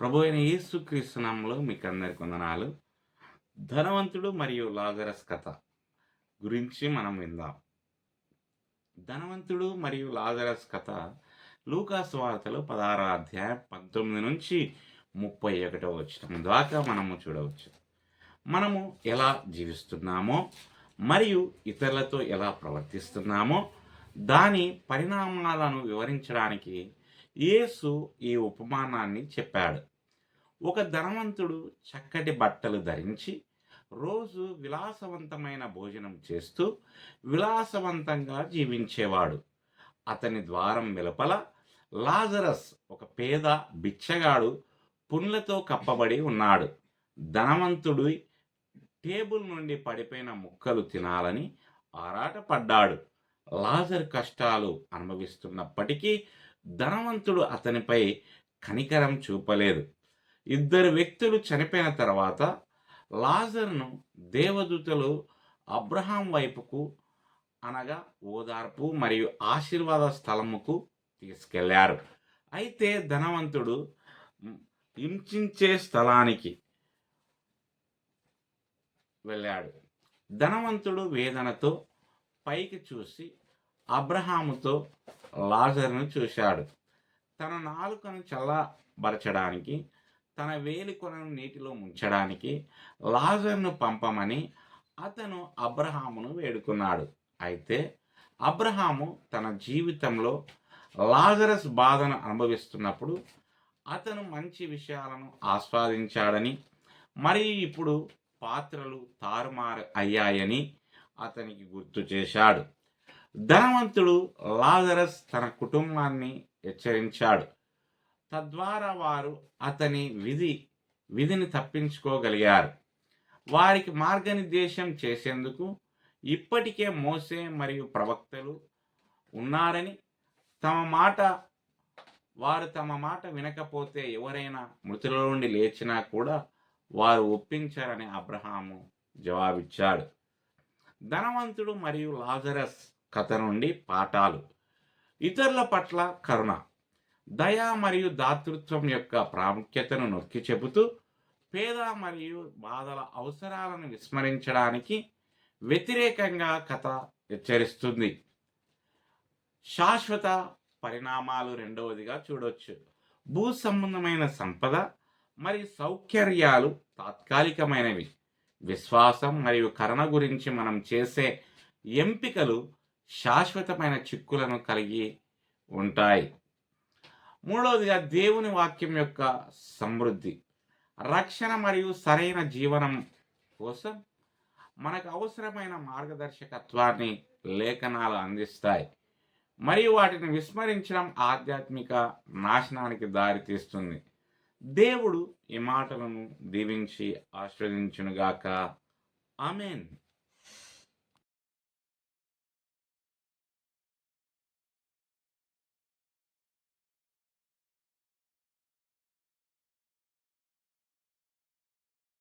ప్రభు అయిన యేసుక్రీస్తునామంలో మీకు అందరికి వందనాలు. ధనవంతుడు మరియు లాజరస్ కథ గురించి మనం విందాం. ధనవంతుడు మరియు లాజరస్ కథ లూకాస్ వార్తలు పదహారో అధ్యాయం పంతొమ్మిది నుంచి ముప్పై ఒకటో వచ్చిన దాకా మనము చూడవచ్చు. మనము ఎలా జీవిస్తున్నామో మరియు ఇతరులతో ఎలా ప్రవర్తిస్తున్నామో దాని పరిణామాలను వివరించడానికి యేసు ఈ ఉపమానాన్ని చెప్పాడు. ఒక ధనవంతుడు చక్కటి బట్టలు ధరించి రోజు విలాసవంతమైన భోజనం చేస్తూ విలాసవంతంగా జీవించేవాడు. అతని ద్వారం వెలుపల లాజరస్ ఒక పేద బిచ్చగాడు పుండ్లతో కప్పబడి ఉన్నాడు. ధనవంతుడు టేబుల్ నుండి పడిపోయిన ముక్కలు తినాలని ఆరాటపడ్డాడు. లాజర్ కష్టాలు అనుభవిస్తున్నప్పటికీ ధనవంతుడు అతనిపై కనికరం చూపలేదు. ఇద్దరు వ్యక్తులు చనిపోయిన తర్వాత లాజర్ను దేవదూతలు అబ్రహాం వైపుకు అనగా ఓదార్పు మరియు ఆశీర్వాద స్థలముకు తీసుకెళ్ళారు. అయితే ధనవంతుడు హింసించే స్థలానికి వెళ్ళాడు. ధనవంతుడు వేదనతో పైకి చూసి అబ్రహాముతో లాజర్ను చూశాడు. తన నాలుకను చల్లబరచడానికి తన వేలి కొనను నీటిలో ముంచడానికి లాజర్ను పంపమని అతను అబ్రహామును వేడుకున్నాడు. అయితే అబ్రహాము తన జీవితంలో లాజరస్ బాధను అనుభవిస్తున్నప్పుడు అతను మంచి విషయాలను ఆస్వాదించాడని మరియు ఇప్పుడు పాత్రలు తారుమారు అయ్యాయని అతనికి గుర్తు చేశాడు. ధనవంతుడు లాజరస్ తన కుటుంబాన్ని హెచ్చరించాడు. తద్వారా వారు అతని విధి విధిని తప్పించుకోగలిగారు. వారికి మార్గనిర్దేశం చేసేందుకు ఇప్పటికే మోసే మరియు ప్రవక్తలు ఉన్నారని తమ మాట వారు తమ మాట వినకపోతే ఎవరైనా మృతుల నుండి లేచినా కూడా వారు ఒప్పించారని అబ్రహాము జవాబిచ్చాడు. ధనవంతుడు మరియు లాజరస్ కథ నుండి పాఠాలు. ఇతరుల పట్ల కరుణ. దయ మరియు దాతృత్వం యొక్క ప్రాముఖ్యతను నొక్కి చెబుతూ పేద మరియు బాధల అవసరాలను విస్మరించడానికి వ్యతిరేకంగా కథ హెచ్చరిస్తుంది. శాశ్వత పరిణామాలు రెండవదిగా చూడవచ్చు భూ సంబంధమైన సంపద మరియు సౌకర్యాలు తాత్కాలికమైనవి. విశ్వాసం మరియు కరుణ గురించి మనం చేసే ఎంపికలు శాశ్వతమైన చిక్కులను కలిగి ఉంటాయి. మూడవదిగా దేవుని వాక్యం యొక్క సమృద్ధి. రక్షణ మరియు సరైన జీవనం కోసం మనకు అవసరమైన మార్గదర్శకత్వాన్ని లేఖనాలు అందిస్తాయి. మరియు వాటిని విస్మరించడం ఆధ్యాత్మిక నాశనానికి దారితీస్తుంది. దేవుడు ఈ మాటలను దీవించి ఆస్వాదించునుగాక ఆమెన్.